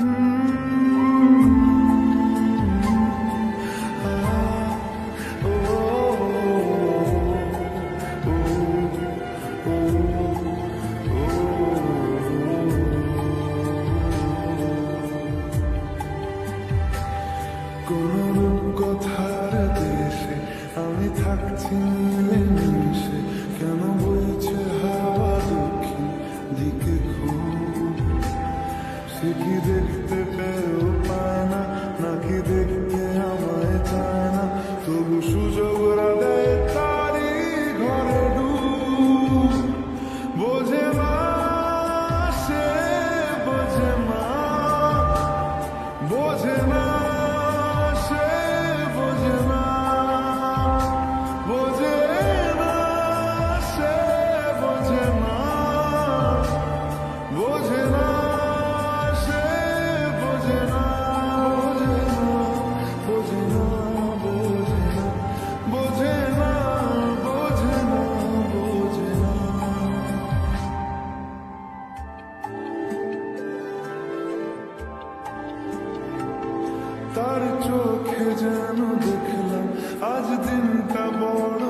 Hmm. বোঝে না সে বোঝে না বোঝে না বোঝে না বোঝে বোঝে না বোঝে না বোঝে না তার চোখে যেন দেখলাম, আজ দিনটা বড়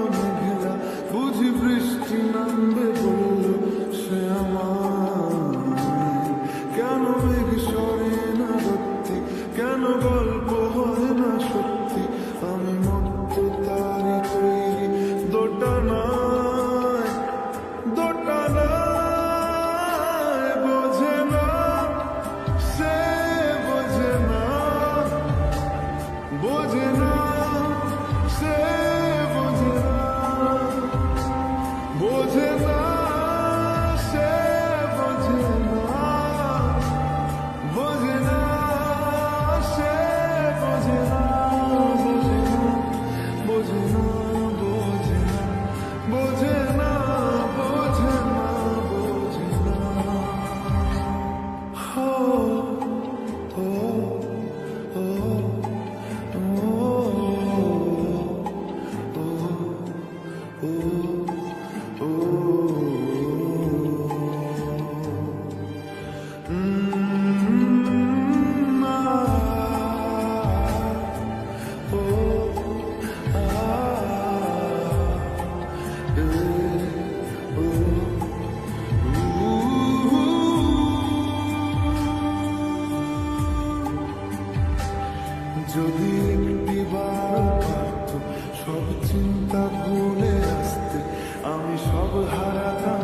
যদি একটিবার সব চিন্তা আসতে আমি সব হারাতাম।